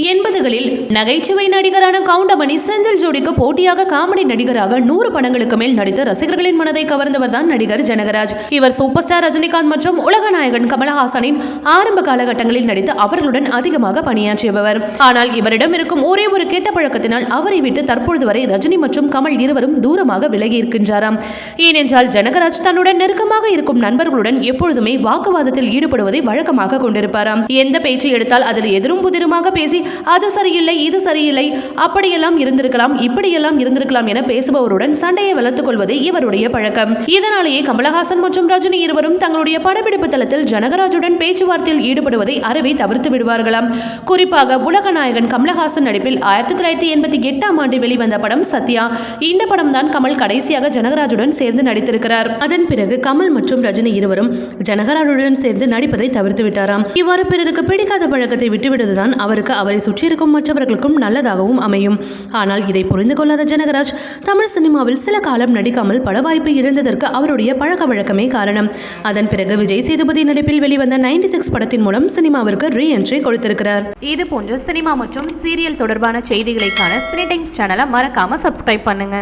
எண்பதுகளில் நகைச்சுவை நடிகரான கவுண்டமணி செந்தில் ஜோடிக்கு போட்டியாக காமெடி நடிகராக நூறு படங்களுக்கு மேல் நடித்து ரசிகர்களின் மனதை கவர்ந்தவர் தான் நடிகர் ஜனகராஜ். இவர் சூப்பர் ஸ்டார் ரஜினிகாந்த் மற்றும் உலக நாயகன் கமலஹாசனின் ஆரம்ப காலகட்டங்களில் நடித்து அவர்களுடன் அதிகமாக பணியாற்றியவர். ஆனால் இவரிடம் இருக்கும் ஒரே ஒரு கெட்ட பழக்கத்தினால் அவரை விட்டு தற்பொழுது வரை ரஜினி மற்றும் கமல் இருவரும் தூரமாக விலகி இருக்கின்றாராம். ஏனென்றால் ஜனகராஜ் தன்னுடன் நெருக்கமாக இருக்கும் நண்பர்களுடன் எப்பொழுதுமே வாக்குவாதத்தில் ஈடுபடுவதை வழக்கமாக கொண்டிருப்பாராம். எந்த பேச்சு எடுத்தால் அதில் எதிரும் புதிருமாக பேசி அது சரியில்லை இது சரியில்லை. அப்படியெல்லாம் இருந்திருக்கலாம் இப்படியெல்லாம் இருந்திருக்கலாம் என பேசுபவருடன் சண்டையை வளர்த்துக் கொள்வது இவருடைய பழக்கம். இதனாலேயே கமலஹாசன் மற்றும் ரஜினி இருவரும் தங்களுடைய படப்பிடிப்பு தளத்தில் ஜனகராஜுடன் பேச்சுவார்த்தையில் ஈடுபடுவதை அறவே தவிர்த்து விடுவார்களாம். குறிப்பாக உலக நாயகன் கமலஹாசன் நடிப்பில் ஆயிரத்தி தொள்ளாயிரத்தி எண்பத்தி எட்டாம் ஆண்டு வெளிவந்த படம் சத்யா. இந்த படம் தான் கமல் கடைசியாக ஜனகராஜுடன் சேர்ந்து நடித்திருக்கிறார். அதன் பிறகு கமல் மற்றும் ரஜினி இருவரும் ஜனகராஜுடன் சேர்ந்து நடிப்பதை தவிர்த்து விட்டாராம். இவ்வாறு பிறருக்கு பிடிக்காத பழக்கத்தை விட்டுவிடுவதுதான் அவருக்கு அவர் சுற்றியிருக்கும் மற்றவர்களுக்கும் நல்லதாகவும் அமையும். ஆனால் இதை புரிந்து கொள்ளாத ஜனகராஜ் தமிழ் சினிமாவில் சில காலம் நடிக்காமல் பட வாய்ப்பு இருந்ததற்கு அவருடைய பழக்க வழக்கமே காரணம். அதன் பிறகு விஜய் சேதுபதி நடிப்பில் வெளிவந்த நைன்டி சிக்ஸ் படத்தின் மூலம் சினிமாவிற்கு ரீ என்ட்ரி கொடுத்திருக்கிறார். இது போன்ற சினிமா மற்றும் சீரியல் தொடர்பான செய்திகளைக்கான சினி டைம்ஸ் சேனலை மறக்காம சப்ஸ்கிரைப் பண்ணுங்க.